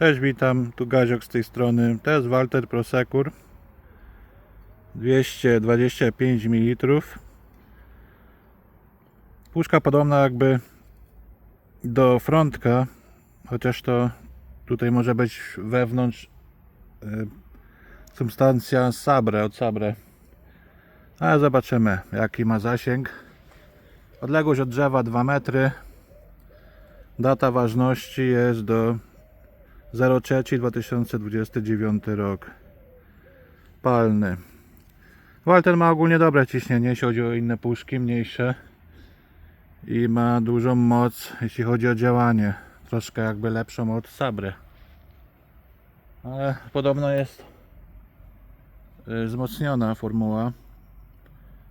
Cześć, witam, tu Gaziok z tej strony. To jest Walter Prosekur 225 ml. Puszka podobna jakby do frontka, chociaż to tutaj może być wewnątrz y, substancja Sabre od Sabre. Ale zobaczymy jaki ma zasięg. Odległość od drzewa 2 metry. Data ważności jest do 03-2029 rok. Palny. Walter ma ogólnie dobre ciśnienie, jeśli chodzi o inne puszki, mniejsze. I ma dużą moc, jeśli chodzi o działanie. Troszkę jakby lepszą od Sabry. Ale podobno jest y, wzmocniona formuła.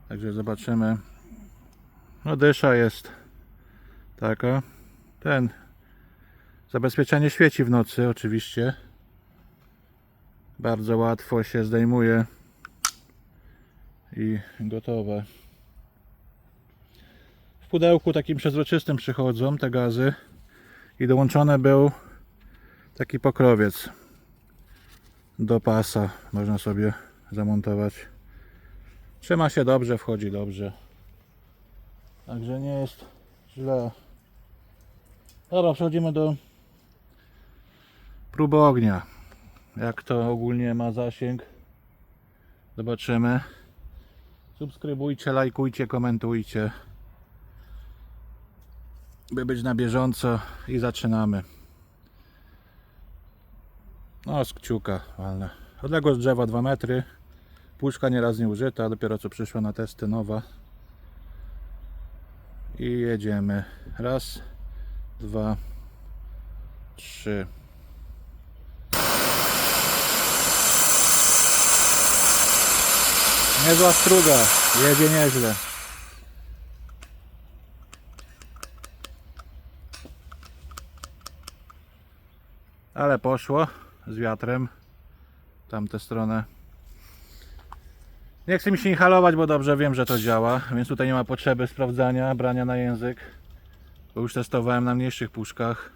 Także zobaczymy. No dysza jest taka. Ten Zabezpieczenie świeci w nocy oczywiście. Bardzo łatwo się zdejmuje i gotowe. W pudełku takim przezroczystym przychodzą te gazy i dołączony był taki pokrowiec do pasa. Można sobie zamontować. Trzyma się dobrze, wchodzi dobrze. Także nie jest źle. Dobra, przechodzimy do próby ognia. Jak to ogólnie ma zasięg. Zobaczymy. Subskrybujcie, lajkujcie, komentujcie. By być na bieżąco i zaczynamy. No, z kciuka walne. Odległość drzewa 2 metry. Puszka nieraz nie użyta, dopiero co przyszła na testy nowa. I jedziemy. Raz, dwa, trzy. Niezła struga, jedzie nieźle. Ale poszło z wiatrem w tamtę stronę. Nie chcę mi się inhalować, bo dobrze wiem, że to działa, więc tutaj nie ma potrzeby sprawdzania, brania na język. Bo już testowałem na mniejszych puszkach.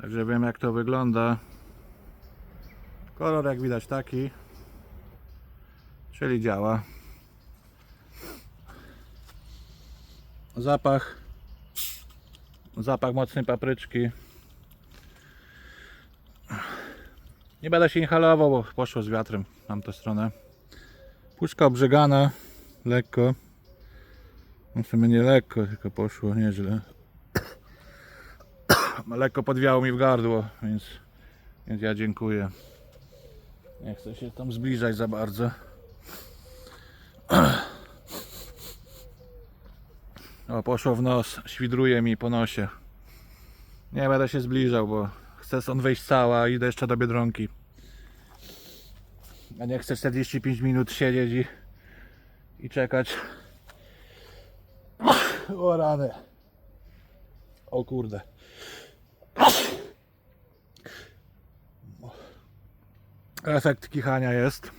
Także wiem jak to wygląda. Kolor jak widać taki. Czyli działa. Zapach. Zapach mocnej papryczki. Nie będę się inhalował, bo poszło z wiatrem w tamtą stronę. Puszka obrzegana. Lekko. No w sumie nie lekko, tylko poszło nieźle. Lekko podwiało mi w gardło, więc, więc ja dziękuję. Nie chcę się tam zbliżać za bardzo. O, poszło w nos, świdruje mi po nosie. Nie będę się zbliżał, bo chcę stąd wyjść cała, idę jeszcze do Biedronki. A nie chcę 45 minut siedzieć i, i czekać. O rany. O kurde. Efekt kichania jest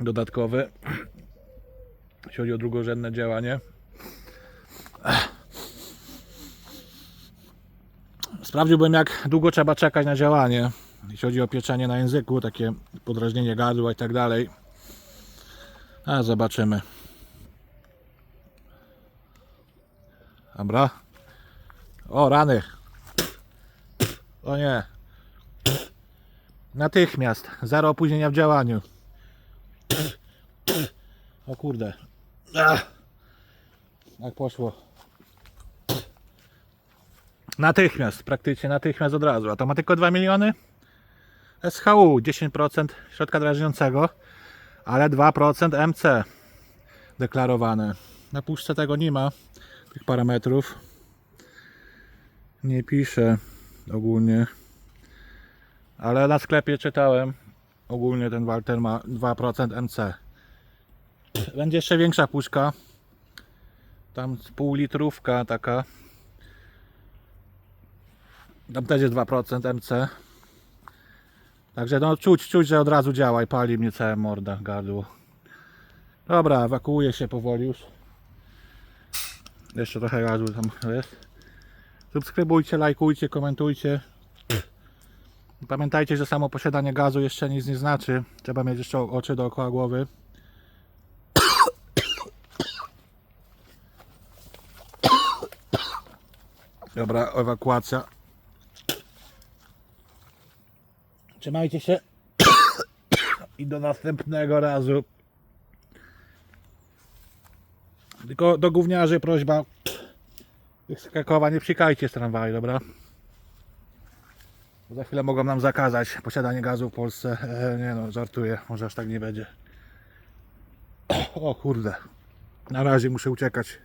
dodatkowy jeśli chodzi o drugorzędne działanie. Sprawdziłbym jak długo trzeba czekać na działanie, jeśli chodzi o pieczenie na języku, takie podrażnienie gardła i tak dalej. A zobaczymy. Dobra. O rany. O nie. Natychmiast. Zero opóźnienia w działaniu. O kurde. Jak poszło. Natychmiast, praktycznie natychmiast od razu. A to ma tylko 2 miliony? SHU 10% środka drażniącego, ale 2% MC deklarowane. Na puszce tego nie ma, tych parametrów. Nie pisze ogólnie. Ale na sklepie czytałem. Ogólnie ten Walter ma 2% MC. Będzie jeszcze większa puszka. Tam pół litrówka taka. Tam też jest 2% MC. Także no czuć, czuć, że od razu działa i pali mnie cała morda, gardło. Dobra, ewakuuję się powoli już. Jeszcze trochę gazu tam jest. Subskrybujcie, lajkujcie, komentujcie. Pamiętajcie, że samo posiadanie gazu jeszcze nic nie znaczy. Trzeba mieć jeszcze oczy dookoła głowy. Dobra, ewakuacja. Trzymajcie się. I do następnego razu. Tylko do gówniarzy prośba. Krakowa nie psikajcie z tramwaju, dobra? Bo za chwilę mogą nam zakazać posiadanie gazu w Polsce. E, nie no, żartuję, może aż tak nie będzie. O kurde. Na razie muszę uciekać.